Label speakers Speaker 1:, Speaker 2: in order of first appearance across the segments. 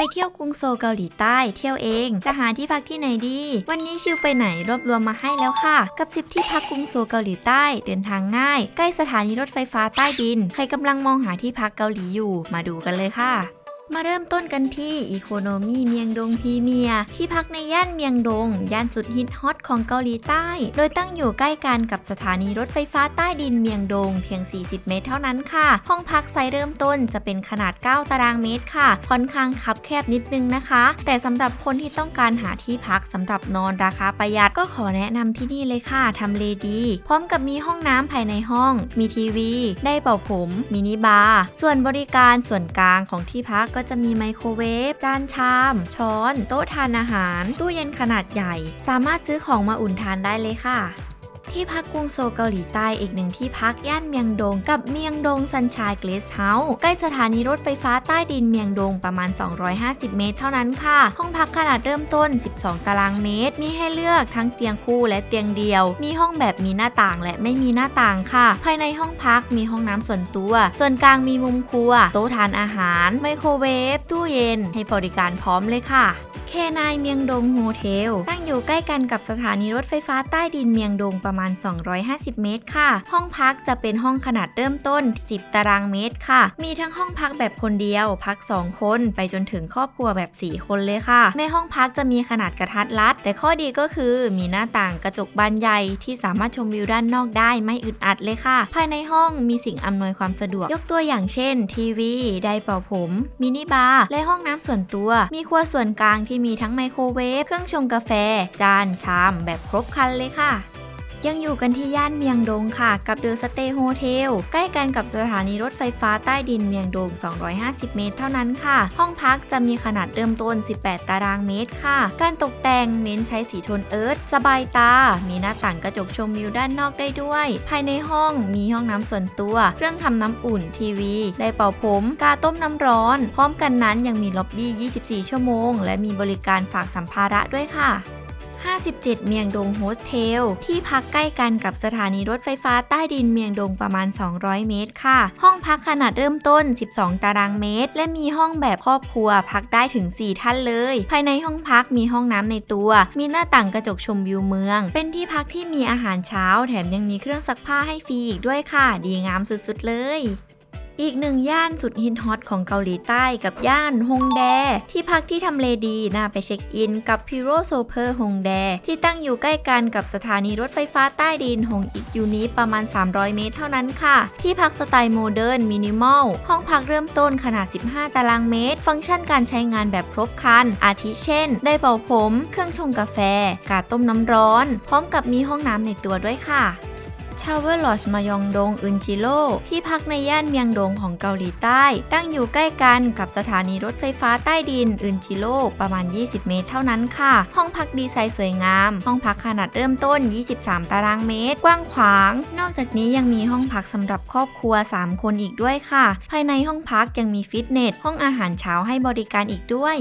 Speaker 1: ไปเที่ยวกรุงโซลเกาหลีใต้เที่ยวเอง จะหาที่พักที่ไหนดี วันนี้ชิวไปไหนรวบรวมมาให้แล้วค่ะ กับ 10 ที่พักกรุงโซลเกาหลีใต้เดินทางง่าย ใกล้สถานีรถไฟฟ้าใต้ดิน ใครกำลังมองหาที่พักเกาหลีอยู่ มาดูกันเลยค่ะ มาเริ่มต้นกันที่อีโคโนมีเมียงดงพีเมียร์ที่พักในย่านเมียงดง ย่านสุดฮิตฮอตของเกาหลีใต้ โดยตั้งอยู่ใกล้กันกับสถานีรถไฟฟ้าใต้ดินเมียงดง เพียง 40 เมตรเท่านั้นค่ะ ห้องพักไซส์เริ่มต้นจะเป็นขนาด 9 ตารางเมตรค่ะ ค่อนข้างคับแคบนิดนึงนะคะ แต่สำหรับคนที่ต้องการหาที่พักสำหรับนอนราคาประหยัดก็ขอแนะนำที่นี่เลยค่ะทำเลดี พร้อมกับมีห้องน้ำภายในห้อง มีทีวี ได้เป่าผม มินิบาร์ ส่วนบริการส่วนกลางของที่พักก็จะมีไมโครเวฟ จานชาม ช้อน โต๊ะทานอาหาร ตู้เย็นขนาดใหญ่ สามารถซื้อของมาอุ่นทานได้เลยค่ะ ที่พักกรุงโซลเกาหลีใต้อีกหนึ่งที่พักย่านเมียงดง กับเมียงดงซันชายเกรสเฮาส์ใกล้สถานีรถไฟฟ้าใต้ดินเมียงดงประมาณ 250 เมตร เท่านั้นค่ะ ห้องพักขนาดเริ่มต้น 12 ตารางเมตร มีให้เลือกทั้งเตียงคู่และเตียงเดียว มีห้องแบบมีหน้าต่างและไม่มีหน้าต่างค่ะ ภายในห้องพักมีห้องน้ำส่วนตัว ส่วนกลางมีมุมครัว โต๊ะทานอาหาร ไมโครเวฟ ตู้เย็น ให้บริการพร้อมเลยค่ะ เคนายเมียงดงโฮเทลตั้งอยู่ใกล้กันกับสถานีรถไฟฟ้าใต้ดินเมียงดงประมาณ 250 เมตรค่ะ ห้องพักจะเป็นห้องขนาดเริ่มต้น 10 ตารางเมตรค่ะ มีทั้งห้องพักแบบคนเดียว พัก 2 คน ไปจนถึงครอบครัวแบบ 4 คนเลยค่ะ แม่ห้องพักจะมีขนาดกระทัดรัด แต่ข้อดีก็คือมีหน้าต่างกระจกบานใหญ่ที่สามารถชมวิวด้านนอกได้ไม่อึดอัดเลยค่ะ ภายในห้องมีสิ่งอำนวยความสะดวก ยกตัวอย่างเช่น ทีวี ไดร์เป่าผม มินิบาร์ และห้องน้ำส่วนตัว มีครัวส่วนกลางที่ที่มีทั้งไมโครเวฟ เครื่องชงกาแฟ จาน ชาม แบบครบครันเลยค่ะ ยังอยู่กันที่ย่านเมียงดงค่ะ กับเดอะสเตย์โฮเทลใกล้กันกับสถานีรถไฟฟ้าใต้ดินเมียงดง 250 เมตรเท่านั้นค่ะ ห้องพักจะมีขนาดเริ่มต้น 18 ตารางเมตรค่ะ การตกแต่งเน้นใช้สีโทนเอิร์ธสบายตา มีหน้าต่างกระจกชมวิวด้านนอกได้ด้วย ภายในห้องมีห้องน้ำส่วนตัว เครื่องทำน้ำอุ่นทีวี ได้เป่าผม กาต้มน้ำร้อน พร้อมกันนั้นยังมีล็อบบี้ 24 ชั่วโมง และมีบริการฝากสัมภาระด้วยค่ะ 57 เมียงดงโฮสเทล ที่พักใกล้กันกับสถานีรถไฟฟ้าใต้ดินเมียงดงประมาณ 200 เมตรค่ะ ห้องพักขนาดเริ่มต้น 12 ตารางเมตร และมีห้องแบบครอบครัวพักได้ถึง 4 ท่านเลย ภายในห้องพักมีห้องน้ำในตัว มีหน้าต่างกระจกชมวิวเมือง เป็นที่พักที่มีอาหารเช้า แถมยังมีเครื่องซักผ้าให้ฟรีอีกด้วยค่ะ ดีงามสุดๆเลย อีกหนึ่งย่านสุดฮิตฮอตของเกาหลีใต้กับย่านฮงแด ที่พักที่ทำเลดีน่าไปเช็คอินกับพิโรโซเพอร์ฮงแด ที่ตั้งอยู่ใกล้กันกับสถานีรถไฟฟ้าใต้ดินฮงอีกยูนิประมาณ 300 เมตรเท่านั้นค่ะ ที่พักสไตล์โมเดิร์นมินิมอลห้องพักเริ่มต้นขนาด 15 ตารางเมตร ฟังก์ชันการใช้งานแบบครบครัน อาทิเช่น ได้เป่าผม เครื่องชงกาแฟ กาต้มน้ำร้อน พร้อมกับมีห้องน้ำในตัวด้วยค่ะ ชาวเวอร์ลอสมายองดงอึนจิโร่ที่พักในย่านเมียงดงของเกาหลีใต้ ตั้งอยู่ใกล้กันกับสถานีรถไฟฟ้าใต้ดินอึนจิโร่ประมาณ 20 เมตรเท่านั้นค่ะ ห้องพักดีไซน์สวยงาม ห้องพักขนาดเริ่มต้น 23 ตารางเมตร กว้างขวาง นอกจากนี้ยังมีห้องพักสำหรับครอบครัว 3 คนอีกด้วยค่ะ ภายในห้องพักยังมีฟิตเนสห้องอาหารเช้าให้บริการอีกด้วย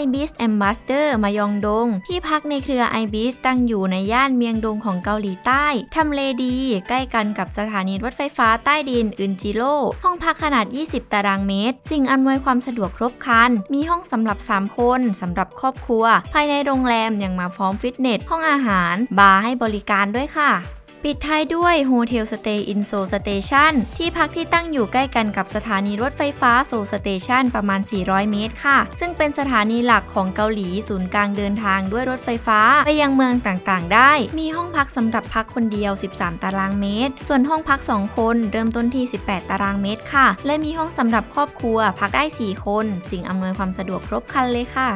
Speaker 1: ibis Ambassador มายองดง ที่พักในเครือ ibis ตั้งอยู่ในย่านเมียงดงของเกาหลีใต้ ทำเลดี ใกล้กันกับสถานีรถไฟฟ้าใต้ดินอึนจิโร่ห้องพักขนาด 20 ตารางเมตร สิ่งอำนวยความสะดวกครบครัน มีห้องสำหรับ 3 คนสำหรับครอบครัว ภายในโรงแรมยังมาพร้อมฟิตเนส ห้องอาหาร บาร์ให้บริการด้วยค่ะ ปิดท้ายด้วยโฮเทลสเตย์อินโซสเตชันที่พักที่ตั้งอยู่ใกล้กันกับสถานีรถไฟฟ้าโซสเตชันประมาณ 400 เมตรค่ะ ซึ่งเป็นสถานีหลักของเกาหลีศูนย์กลางเดินทางด้วยรถไฟฟ้า ไปยังเมืองต่างๆ ได้ มีห้องพักสำหรับพักคนเดียว 13 ตารางเมตร ส่วนห้องพัก 2 คนเริ่มต้นที่ 18 ตารางเมตรค่ะ และมีห้องสำหรับครอบครัว พักได้ 4 คน สิ่งอำนวยความสะดวกครบครันเลยค่ะ